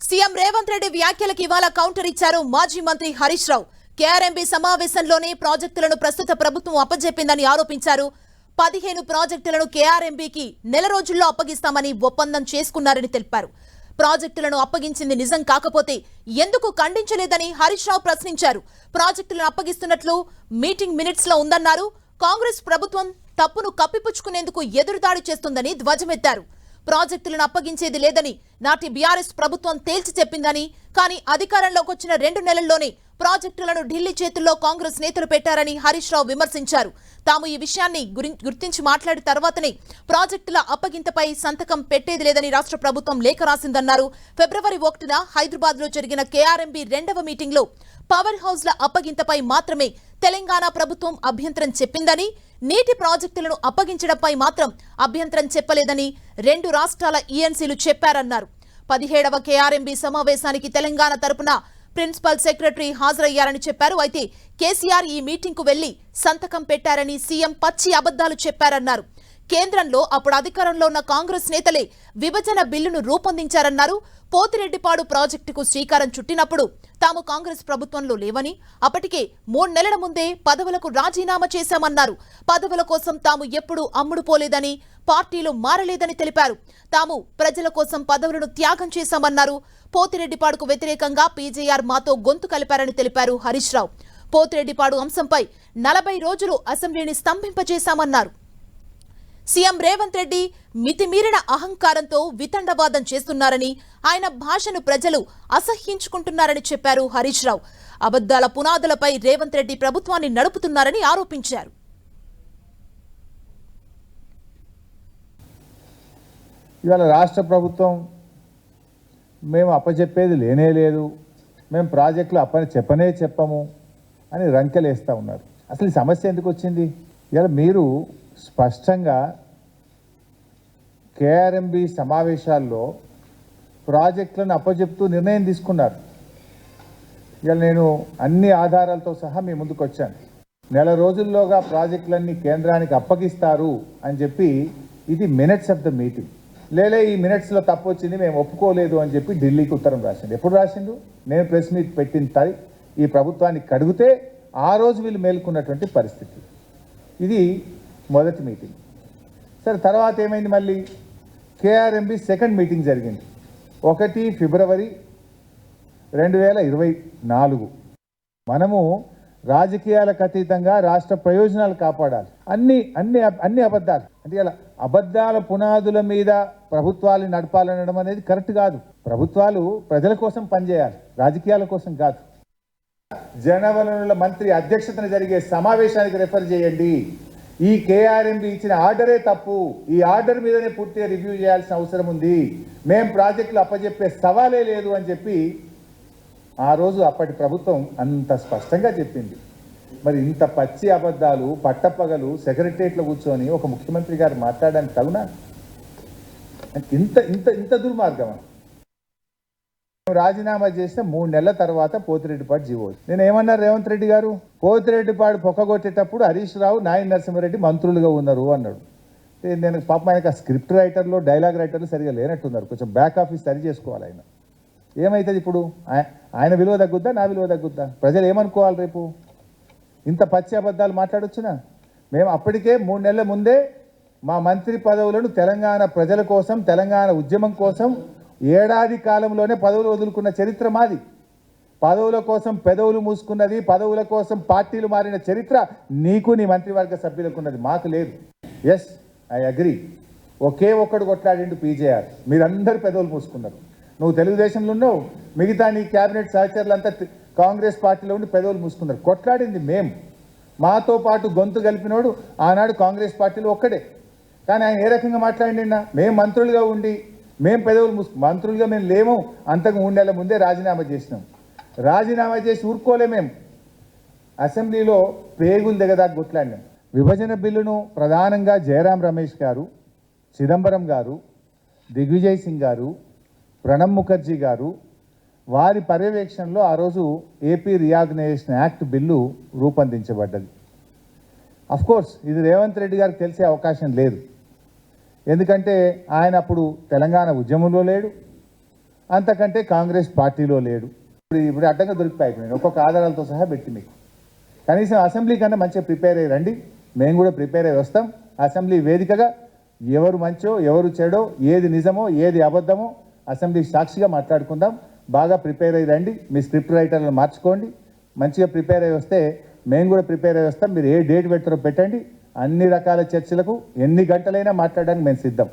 CM Revanth Reddy వ్యాఖ్యలకు ఇవాళ counter ఇచ్చారు మాజీ మంత్రి హరీష్ రావు. కేఆర్ఎంబీ సమావేశంలోనే ప్రాజెక్టులను ప్రస్తుత ప్రభుత్వం అప్పజెప్పిందని ఆరోపించారు. పదిహేను ప్రాజెక్టులను కేఆర్ఎంబీకి నెల రోజుల్లో అప్పగిస్తామని ఒప్పందం చేసుకున్నారని తెలిపారు. ప్రాజెక్టులను అప్పగించింది నిజం కాకపోతే ఎందుకు ఖండించలేదని హరీష్ రావు ప్రశ్నించారు. ప్రాజెక్టులను అప్పగిస్తున్నట్లు మీటింగ్ మినిట్స్లో ఉందన్నారు. కాంగ్రెస్ ప్రభుత్వం తప్పును కప్పిపుచ్చుకునేందుకు ఎదురుదాడి చేస్తుందని ధ్వజమెత్తారు. ప్రాజెక్టులను అప్పగించేది లేదని నాటి బీఆర్ఎస్ ప్రభుత్వం తేల్చి చెప్పిందని కానీ అధికారంలోకి వచ్చిన రెండు నెలల్లోనే ప్రాజెక్టులను ఢిల్లీ చేతుల్లో కాంగ్రెస్ నేతలు పెట్టారని హరీష్ రావు విమర్శించారు. తాము ఈ విషయాన్ని గుర్తించి మాట్లాడిన తర్వాతనే ప్రాజెక్టుల అప్పగింతపై సంతకం పెట్టేది లేదని రాష్ట్ర ప్రభుత్వం లేఖ రాసిందన్నారు. ఫిబ్రవరి ఒకటిన హైదరాబాద్లో జరిగిన కేఆర్ఎంబీ రెండవ మీటింగ్లో పవర్ హౌస్ల అప్పగింతపై మాత్రమే తెలంగాణ ప్రభుత్వం అభ్యంతరం చెప్పిందని నీటి ప్రాజెక్టులను అప్పగించడంపై మాత్రం అభ్యంతరం చెప్పలేదని రెండు రాష్ట్రాల ఈఎన్సీలు చెప్పారన్నారు. పదిహేడవ కేఆర్ఎంబీ సమావేశానికి తెలంగాణ తరపున ప్రిన్సిపల్ సెక్రటరీ హాజరయ్యారని చెప్పారు. అయితే కేసీఆర్ ఈ మీటింగ్కు వెళ్ళి సంతకం పెట్టారని సీఎం పచ్చి అబద్దాలు చెప్పారన్నారు. కేంద్రంలో అప్పుడు అధికారంలో ఉన్న కాంగ్రెస్ నేతలే విభజన బిల్లును రూపొందించారన్నారు. పోతిరెడ్డిపాడు ప్రాజెక్టుకు శ్రీకారం చుట్టినప్పుడు తాము కాంగ్రెస్ ప్రభుత్వంలో లేవని అప్పటికే మూడు నెలల ముందే పదవులకు రాజీనామా చేశామన్నారు. పదవుల కోసం తాము ఎప్పుడూ అమ్ముడుపోలేదని పార్టీలు మారలేదని తెలిపారు. తాము ప్రజల కోసం పదవులను త్యాగం చేశామన్నారు. పోతిరెడ్డిపాడుకు వ్యతిరేకంగా పీజేఆర్ మాతో గొంతు కలిపారని తెలిపారు హరీష్ రావు. పోతిరెడ్డిపాడు అంశంపై నలభై రోజులు అసెంబ్లీని స్తంభింపజేశామన్నారు. సీఎం రేవంత్ రెడ్డి మితిమీరిన అహంకారంతో వితండవాదం చేస్తున్నారని ఆయన భాషను ప్రజలు అసహ్యించుకుంటున్నారని చెప్పారు హరీష్ రావు. అబద్దాల పునాదులపై రేవంత్ రెడ్డి ప్రభుత్వాన్ని నడుపుతున్నారని ఆరోపించారు. ఇవాళ రాష్ట్ర ప్రభుత్వం మేము అప్పచెప్పేది లేనే లేదు. మేము ప్రాజెక్టులు అప్పని చెప్పనే చెప్పము అని రంకెలేస్తూ ఉన్నారు. అసలు ఈ సమస్య ఎందుకు వచ్చింది? ఇలా మీరు స్పష్టంగా కేఆర్ఎంబి సమావేశాల్లో ప్రాజెక్టులను అప్పచెప్తూ నిర్ణయం తీసుకున్నారు. ఇవాళ నేను అన్ని ఆధారాలతో సహా మీ ముందుకు వచ్చాను. నెల రోజుల్లోగా ప్రాజెక్టులన్నీ కేంద్రానికి అప్పగిస్తారు అని చెప్పి ఇది మినిట్స్ ఆఫ్ ద మీటింగ్. లేలే ఈ మినిట్స్లో తప్పు వచ్చింది మేము ఒప్పుకోలేదు అని చెప్పి ఢిల్లీకి ఉత్తరం రాసిండు. ఎప్పుడు రాసిండు? నేను ప్రెస్ మీట్ పెట్టిన తాయి ఈ ప్రభుత్వాన్ని కడిగితే ఆ రోజు వీళ్ళు మేల్కొన్నటువంటి పరిస్థితి. ఇది మొదటి మీటింగ్. సరే తర్వాత ఏమైంది మళ్ళీ? కేఆర్ఎంబి సెకండ్ మీటింగ్ జరిగింది. ఒకటి ఫిబ్రవరి రెండు వేల ఇరవై నాలుగు. మనము రాజకీయాలకు అతీతంగా రాష్ట్ర ప్రయోజనాలు కాపాడాలి. అన్ని అన్ని అన్ని అబద్ధాలు. అంటే ఇలా అబద్ధాల పునాదుల మీద ప్రభుత్వాలు నడపాలనడం అనేది కరెక్ట్ కాదు. ప్రభుత్వాలు ప్రజల కోసం పనిచేయాలి రాజకీయాల కోసం కాదు. జనవనరుల మంత్రి అధ్యక్షతన జరిగే సమావేశానికి రెఫర్ చేయండి. ఈ కేఆర్ఎంబి ఇచ్చిన ఆర్డరే తప్పు. ఈ ఆర్డర్ మీదనే పూర్తిగా రివ్యూ చేయాల్సిన అవసరం ఉంది. మేం ప్రాజెక్టులు అప్పజెప్పే సవాలే లేదు అని చెప్పి ఆ రోజు అప్పటి ప్రభుత్వం అంత స్పష్టంగా చెప్పింది. మరి ఇంత పచ్చి అబద్ధాలు పట్టపగలు సెక్రటరియట్లో కూర్చొని ఒక ముఖ్యమంత్రి గారు మాట్లాడడానికి తగునా? ఇంత ఇంత ఇంత దుర్మార్గమా? రాజీనామా చేసిన మూడు నెలల తర్వాత పోతిరెడ్డిపాడు జీవో నేను ఏమన్నా రేవంత్ రెడ్డి గారు? పోతిరెడ్డిపాడు పొక్కగొట్టేటప్పుడు హరీష్ రావు నాయన నరసింహారెడ్డి మంత్రులుగా ఉన్నారు అన్నాడు. నేను పాపం ఆయనకు స్క్రిప్ట్ రైటర్లో డైలాగ్ రైటర్లు సరిగా లేనట్టున్నారు. కొంచెం బ్యాక్ ఆఫీస్ సరి చేసుకోవాలి ఆయన. ఏమవుతుంది ఇప్పుడు? ఆయన విలువ తగ్గుద్దా నా విలువ తగ్గుద్దా? ప్రజలు ఏమనుకోవాలి రేపు? ఇంత పచ్చి అబద్ధాలు మాట్లాడొచ్చునా? మేము అప్పటికే మూడు నెలల ముందే మా మంత్రి పదవులను తెలంగాణ ప్రజల కోసం తెలంగాణ ఉద్యమం కోసం ఏడాది కాలంలోనే పదవులు వదులుకున్న చరిత్ర మాది. పదవుల కోసం పెదవులు మూసుకున్నది పదవుల కోసం పార్టీలు మారిన చరిత్ర నీకు నీ మంత్రివర్గ సభ్యులకు ఉన్నది మాకు లేదు. ఎస్ ఐ అగ్రి ఒకే ఒక్కడు కొట్లాడిండు పీజేఆర్. మీరందరూ పెదవులు మూసుకున్నారు. నువ్వు తెలుగుదేశంలో ఉన్నావు. మిగతా నీ క్యాబినెట్ సహచరులంతా కాంగ్రెస్ పార్టీలో ఉండి పెదవులు మూసుకున్నారు. కొట్లాడింది మేము మాతో పాటు గొంతు కలిపినోడు ఆనాడు కాంగ్రెస్ పార్టీలో ఒక్కడే. కానీ ఆయన ఏ రకంగా మాట్లాడినా మేము మంత్రులుగా ఉండి మేము పెదవులు మూసు మంత్రులుగా మేము లేము. అంతకు మూడు నెలల ముందే రాజీనామా చేసినాం. రాజీనామా చేసి ఊరుకోలే మేము అసెంబ్లీలో పేగులు దిగదాకా గుట్లాడినాం. విభజన బిల్లును ప్రధానంగా జయరాం రమేష్ గారు చిదంబరం గారు దిగ్విజయ్ సింగ్ గారు ప్రణబ్ ముఖర్జీ గారు వారి పర్యవేక్షణలో ఆ రోజు ఏపీ రియాగ్నైజేషన్ యాక్ట్ బిల్లు రూపొందించబడ్డది. కోర్స్ ఇది రేవంత్ రెడ్డి గారికి తెలిసే అవకాశం లేదు. ఎందుకంటే ఆయన అప్పుడు తెలంగాణ ఉద్యమంలో లేడు అంతకంటే కాంగ్రెస్ పార్టీలో లేడు. ఇప్పుడు ఇప్పుడు అడ్డంగా దొరికిపోయాయి నేను ఒక్కొక్క ఆధారాలతో సహా పెట్టి మీకు. కనీసం అసెంబ్లీ కన్నా మంచిగా ప్రిపేర్ అయ్యి రండి. మేము కూడా ప్రిపేర్ అయ్యి వస్తాం. అసెంబ్లీ వేదికగా ఎవరు మంచో ఎవరు చెడో ఏది నిజమో ఏది అబద్ధమో అసెంబ్లీ సాక్షిగా మాట్లాడుకుందాం. బాగా ప్రిపేర్ అయ్యి రండి. మీ స్క్రిప్ట్ రైటర్లను మార్చుకోండి. మంచిగా ప్రిపేర్ అయ్యి వస్తే మేము కూడా ప్రిపేర్ అయ్యి వస్తాం. మీరు ఏ డేట్ పెడతారో పెట్టండి. అన్ని రకాల చర్చలకు ఎన్ని గంటలైనా మాట్లాడడానికి మేము సిద్ధం.